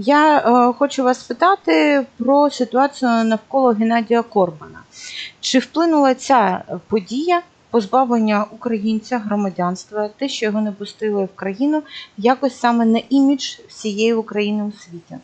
Я е, хочу вас спитати про ситуацію навколо Геннадія Корбана. Чи вплинула ця подія позбавлення українця громадянства, те, що його не пустили в країну, якось саме на імідж всієї України у світі?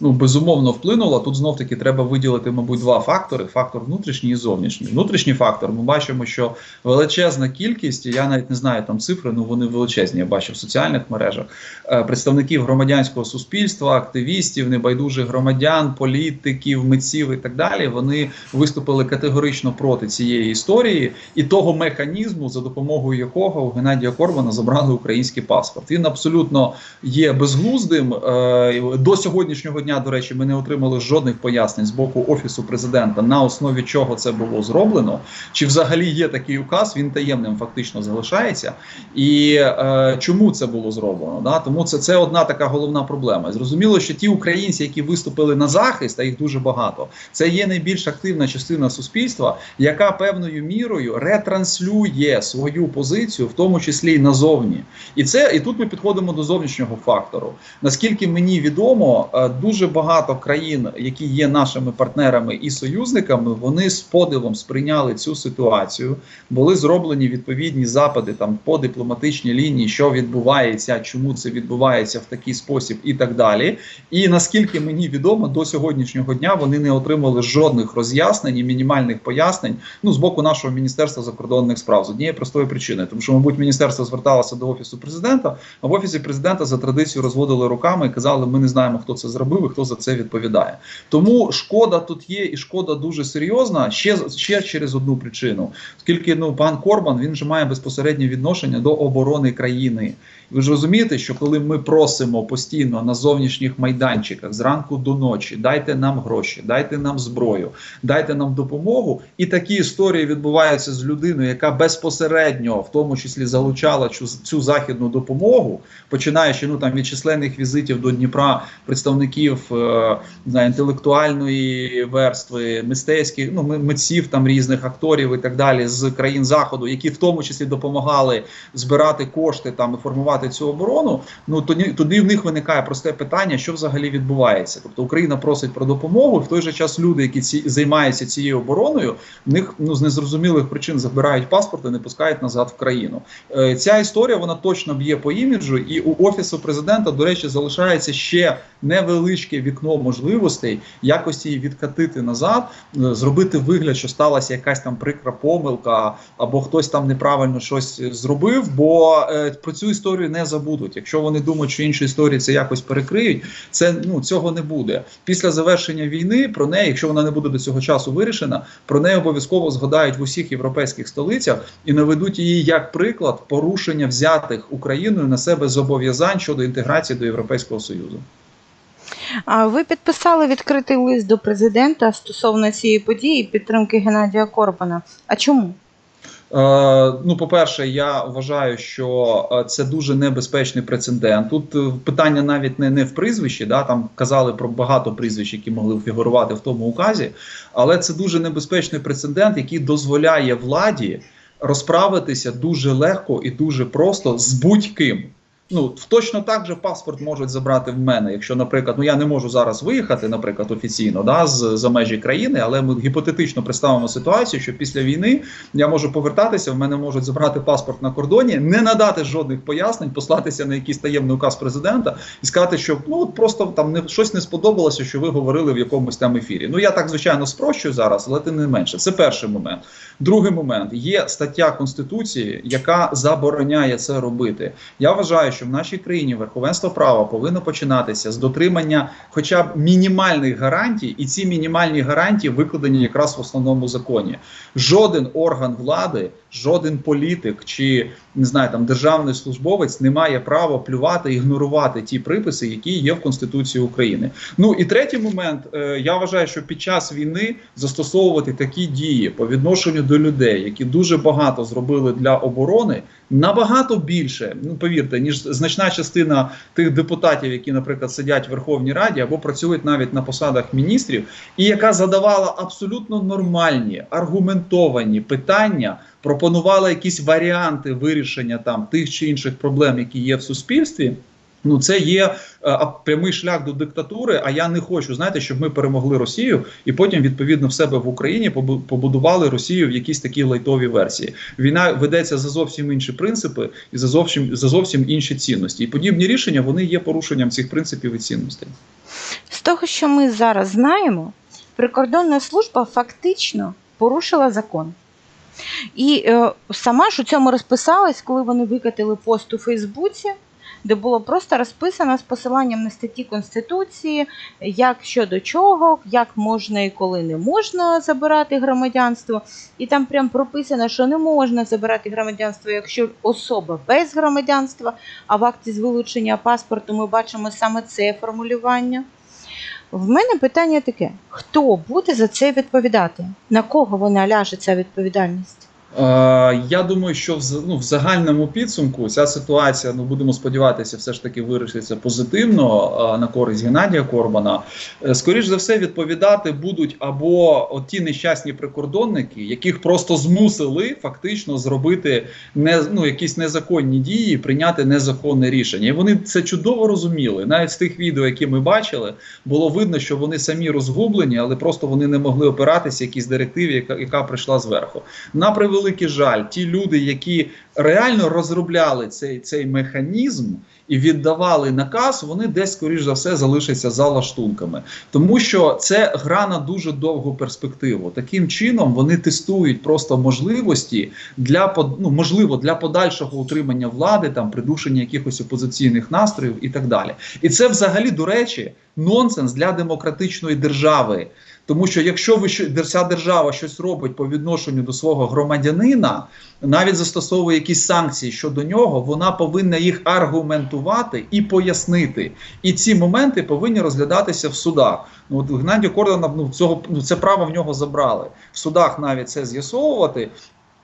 Ну, безумовно вплинуло. Тут знов таки треба виділити, мабуть, два фактори: фактор внутрішній і зовнішній. Внутрішній фактор, ми бачимо, що величезна кількість, я навіть не знаю там цифри, ну вони величезні. Я бачив в соціальних мережах е, представників громадянського суспільства, активістів, небайдужих громадян, політиків, митців і так далі. Вони виступили категорично проти цієї історії і того механізму, за допомогою якого у Геннадія Корбана забрали український паспорт. Він абсолютно є безглуздим е, до сьогоднішнього дня, до речі, ми не отримали жодних пояснень з боку офісу президента, на основі чого це було зроблено. Чи взагалі є такий указ? Він таємним фактично залишається. І е, чому це було зроблено? Да? Тому це, це одна така головна проблема. Зрозуміло, що ті українці, які виступили на захист, а їх дуже багато, це є найбільш активна частина суспільства, яка певною мірою ретранслює свою позицію, в тому числі й назовні. І це і тут ми підходимо до зовнішнього фактору. Наскільки мені відомо, е, дуже багато країн, які є нашими партнерами і союзниками, вони з подивом сприйняли цю ситуацію. Були зроблені відповідні запити там по дипломатичній лінії, що відбувається, чому це відбувається в такий спосіб, і так далі. І наскільки мені відомо, до сьогоднішнього дня вони не отримали жодних роз'яснень і мінімальних пояснень ну з боку нашого міністерства закордонних справ з однієї простої причини, тому що, мабуть, міністерство зверталося до офісу президента, а в офісі президента за традицією розводили руками і казали, ми не знаємо, хто це зробив і хто за це відповідає. Тому шкода тут є, і шкода дуже серйозна. Ще ще через одну причину, оскільки ну пан Корбан він же має безпосереднє відношення до оборони країни. Ви ж розумієте, що коли ми просимо постійно на зовнішніх майданчиках зранку до ночі, дайте нам гроші, дайте нам зброю, дайте нам допомогу, і такі історії відбуваються з людиною, яка безпосередньо в тому числі залучала цю, цю західну допомогу, починаючи ну там від численних візитів до Дніпра представників е, не знаю, інтелектуальної верстви, мистецьких, ну митців там різних акторів і так далі з країн заходу, які в тому числі допомагали збирати кошти там і формувати цю оборону. Ну тоді тоді в них виникає просте питання, що взагалі відбувається. Тобто Україна просить про допомогу, в той же час люди, які ці займаються цією обороною, в них ну з незрозумілих причин забирають паспорт і не пускають назад в країну. Е, ця історія вона точно б'є по іміджу, і у офісу президента, до речі, залишається ще невеличке вікно можливостей якось її відкатити назад, е, зробити вигляд, що сталася якась там прикра помилка, або хтось там неправильно щось зробив. Бо е, про цю історію не забудуть. Якщо вони думають, що інші історії це якось перекриють, це ну цього не буде. Після завершення війни про неї, якщо вона не буде до цього часу вирішена, про неї обов'язково згадають в усіх європейських столицях і наведуть її як приклад порушення взятих Україною на себе зобов'язань щодо інтеграції до Європейського союзу. Ви підписали відкритий лист до президента стосовно цієї події підтримки Геннадія Корбана. А чому? Е, ну, по-перше, я вважаю, що е, це дуже небезпечний прецедент. Тут е, питання навіть не не в прізвищі, да там казали про багато прізвищ, які могли фігурувати в тому указі, але це дуже небезпечний прецедент, який дозволяє владі розправитися дуже легко і дуже просто з будь-ким. Ну точно так же паспорт можуть забрати в мене. Якщо, наприклад, ну я не можу зараз виїхати, наприклад, офіційно да, з за межі країни, але ми гіпотетично представимо ситуацію, що після війни я можу повертатися, в мене можуть забрати паспорт на кордоні, не надати жодних пояснень, послатися на якийсь таємний указ президента і сказати, що ну просто там не щось не сподобалося, що ви говорили в якомусь там ефірі. Ну я так звичайно спрощую зараз, але тим не менше. Це перший момент. Другий момент є стаття конституції, яка забороняє це робити. Я вважаю, що в нашій країні верховенство права повинно починатися з дотримання, хоча б мінімальних гарантій, і ці мінімальні гарантії викладені якраз в основному законі. Жоден орган влади, жоден політик чи не знаю, там державний службовець не має права плювати ігнорувати ті приписи, які є в Конституції України. Ну і третій момент, е, я вважаю, що під час війни застосовувати такі дії по відношенню до людей, які дуже багато зробили для оборони, набагато більше. Ну повірте, ніж значна частина тих депутатів, які, наприклад, сидять в Верховній Раді або працюють навіть на посадах міністрів, і яка задавала абсолютно нормальні аргументовані питання пропонувала якісь варіанти вирішення там тих чи інших проблем, які є в суспільстві. Ну, це є е, а, прямий шлях до диктатури. А я не хочу, знаєте, щоб ми перемогли Росію і потім відповідно в себе в Україні побудували Росію в якісь такі лайтові версії. Війна ведеться за зовсім інші принципи і за зовсім за зовсім інші цінності. І подібні рішення вони є порушенням цих принципів і цінностей. З того, що ми зараз знаємо, прикордонна служба фактично порушила закон. І е, сама ж у цьому розписалась, коли вони викатили пост у Фейсбуці, де було просто розписано з посиланням на статті Конституції, як щодо чого, як можна і коли не можна забирати громадянство. І там прям прописано, що не можна забирати громадянство, якщо особа без громадянства, а в акті з вилучення паспорту ми бачимо саме це формулювання. В мене питання таке: хто буде за це відповідати? На кого вона ляже ця відповідальність? Е, я думаю, що в, ну, в загальному підсумку ця ситуація, ну будемо сподіватися, все ж таки вирішиться позитивно е, на користь Геннадія Корбана. Е, скоріш за все, відповідати будуть або ті нещасні прикордонники, яких просто змусили фактично зробити не, ну, якісь незаконні дії, прийняти незаконне рішення. І вони це чудово розуміли. Навіть з тих відео, які ми бачили, було видно, що вони самі розгублені, але просто вони не могли опиратися якійсь директиві, яка, яка прийшла зверху. На превеликий жаль, ті люди, які реально розробляли цей, цей механізм і віддавали наказ, вони десь, скоріш за все, залишаться за лаштунками, тому що це гра на дуже довгу перспективу. Таким чином вони тестують просто можливості для ну, можливо для подальшого утримання влади, там придушення якихось опозиційних настроїв і так далі. І це взагалі, до речі, нонсенс для демократичної держави. Тому що якщо ви ця держава щось робить по відношенню до свого громадянина, навіть застосовує якісь санкції щодо нього, вона повинна їх аргументувати і пояснити. І ці моменти повинні розглядатися в судах. Ну от Геннадію Кордона ну цього ну це право в нього забрали в судах навіть це з'ясовувати.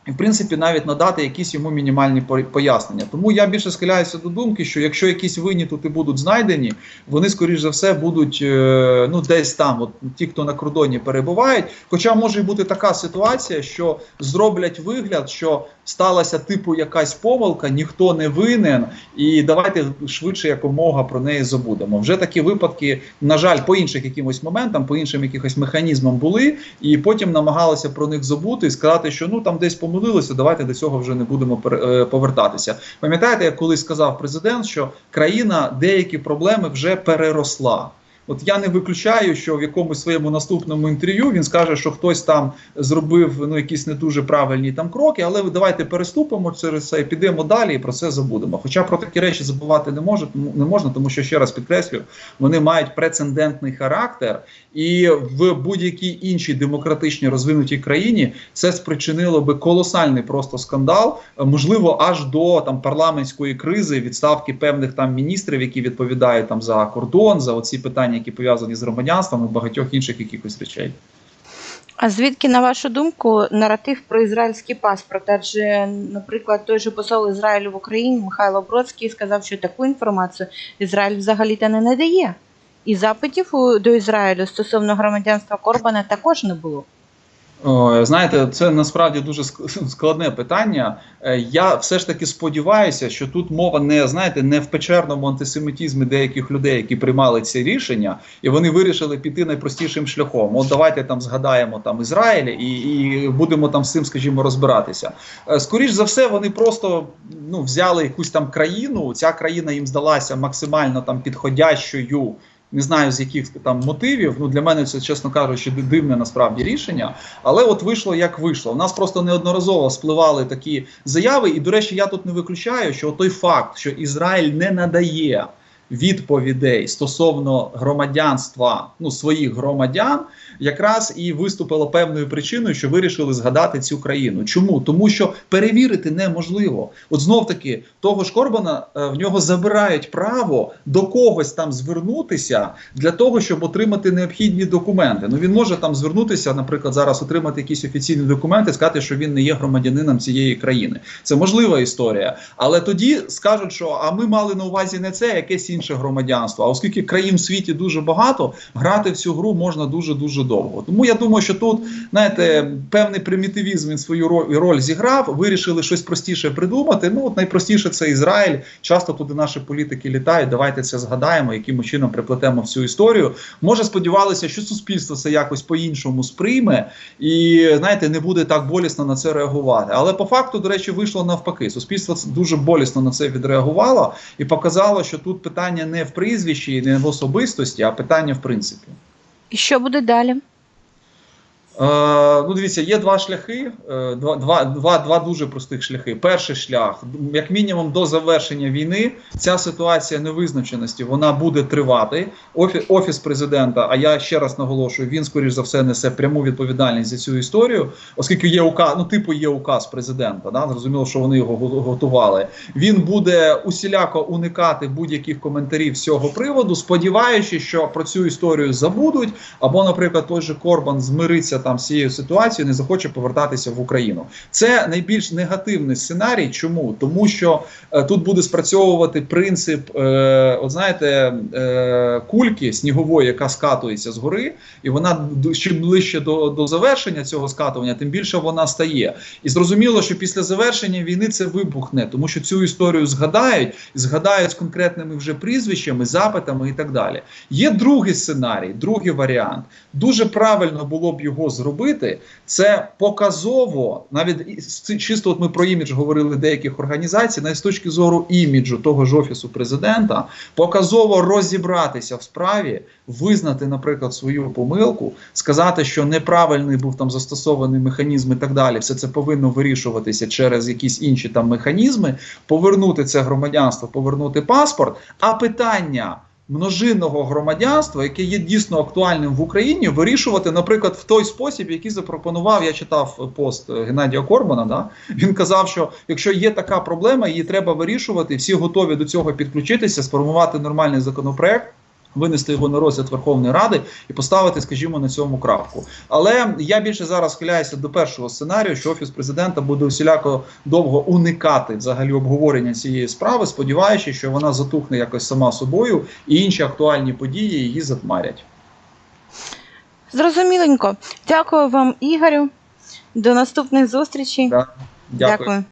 В принципі, навіть надати якісь йому мінімальні пояснення. Тому я більше схиляюся до думки, що якщо якісь винні тут і будуть знайдені, вони, скоріш за все, будуть е, ну, десь там, от ті, хто на кордоні перебувають. Хоча може бути така ситуація, що зроблять вигляд, що сталася типу якась помилка, ніхто не винен, і давайте швидше якомога про неї забудемо. Вже такі випадки, на жаль, по інших якимось моментам, по іншим якихось механізмам були, і потім намагалися про них забути і сказати, що ну там десь помилилися, давайте до цього вже не будемо е, повертатися. Пам'ятаєте, як колись сказав президент, що країна деякі проблеми вже переросла. От я не виключаю, що в якомусь своєму наступному інтерв'ю він скаже, що хтось там зробив ну якісь не дуже правильні там кроки, але давайте переступимо через це підемо далі і про це забудемо. Хоча про такі речі забувати не може не можна, тому що ще раз підкреслюю, вони мають прецедентний характер, і в будь-якій іншій демократичній розвинутій країні це спричинило би колосальний просто скандал, можливо, аж до там парламентської кризи, відставки певних там міністрів, які відповідають там за кордон, за оці питання, які пов'язані з громадянством і багатьох інших якихось речей. А звідки, на вашу думку, наратив про ізраїльський паспорт? Адже, наприклад, той же посол Ізраїлю в Україні Михайло Бродський сказав, що таку інформацію Ізраїль взагалі та не надає. І запитів до Ізраїлю стосовно громадянства Корбана також не було. Знаєте, це насправді дуже складне питання. Е, Я все ж таки сподіваюся, що тут мова не знаєте, не в печерному антисемітізмі деяких людей, які приймали ці рішення, і вони вирішили піти найпростішим шляхом. От давайте там згадаємо там Ізраїль і, і будемо там з цим, скажімо, розбиратися. Е, Скоріш за все, вони просто ну взяли якусь там країну. Ця країна їм здалася максимально там підходящою. Не знаю з яких там мотивів. Ну для мене це, чесно кажучи, ди- дивне насправді рішення. Але от вийшло як вийшло. У нас просто неодноразово спливали такі заяви. І, до речі, я тут не виключаю, що той факт, що Ізраїль не надає відповідей стосовно громадянства ну своїх громадян, якраз і виступило певною причиною, що вирішили згадати цю країну. Чому? Тому що перевірити неможливо. От знов таки того ж Корбана е, в нього забирають право до когось там звернутися для того, щоб отримати необхідні документи. Ну він може там звернутися, наприклад, зараз отримати якісь офіційні документи, сказати, що він не є громадянином цієї країни. Це можлива історія. Але тоді скажуть, що а ми мали на увазі не це, а якесь інше громадянство. А оскільки країн в світі дуже багато, грати в цю гру можна дуже дуже довго. Тому я думаю, що тут знаєте, певний примітивізм він свою роль, зіграв. Вирішили щось простіше придумати. Ну от найпростіше це Ізраїль. Часто туди наші політики літають. Давайте це згадаємо, яким чином приплетемо в цю історію. Може, сподівалися, що суспільство це якось по-іншому сприйме, і знаєте, не буде так болісно на це реагувати. Але по факту, до речі, вийшло навпаки. Суспільство дуже болісно на це відреагувало і показало, що тут питання не в прізвищі, не в особистості, а питання в принципі. І що буде далі? Е, ну, дивіться, є два шляхи, е, два, два, два, дуже простих шляхи. Перший шлях, як мінімум, до завершення війни, ця ситуація невизначеності вона буде тривати. Офіс, офіс президента, а я ще раз наголошую, він скоріш за все несе пряму відповідальність за цю історію, оскільки є указ, ну типу є указ президента. Да, зрозуміло, що вони його готували. Він буде усіляко уникати будь-яких коментарів з цього приводу, сподіваючись, що про цю історію забудуть, або, наприклад, той же Корбан змириться там з цією ситуацією, не захоче повертатися в Україну. Це найбільш негативний сценарій. Чому? Тому що е, тут буде спрацьовувати принцип, е, от знаєте, е, кульки снігової, яка скатується з гори, і вона чим ближче до, до завершення цього скатування, тим більше вона стає. І зрозуміло, що після завершення війни це вибухне, тому що цю історію згадають, згадають з конкретними вже прізвищами, запитами і так далі. Є другий сценарій, другий варіант. Дуже правильно було б його зробити. Це показово, навіть чисто от ми про імідж говорили деяких організацій, навіть з точки зору іміджу того ж офісу президента, показово розібратися в справі, визнати, наприклад, свою помилку, сказати, що неправильний був там застосований механізм і так далі. Все це повинно вирішуватися через якісь інші там механізми, повернути це громадянство, повернути паспорт. А питання множинного громадянства, яке є дійсно актуальним в Україні, вирішувати, наприклад, в той спосіб, який запропонував. Я читав пост Геннадія Корбана. Да? Він казав, що якщо є така проблема, її треба вирішувати. Всі готові до цього підключитися, сформувати нормальний законопроект. Винести його на розгляд Верховної Ради і поставити, скажімо, на цьому крапку. Але я більше зараз схиляюся до першого сценарію, що офіс президента буде усіляко довго уникати взагалі обговорення цієї справи, сподіваючись, що вона затухне якось сама собою, і інші актуальні події її затмарять. Зрозуміленько. Дякую вам, Ігорю. До наступних зустрічей. Да. Дякую. Дякую.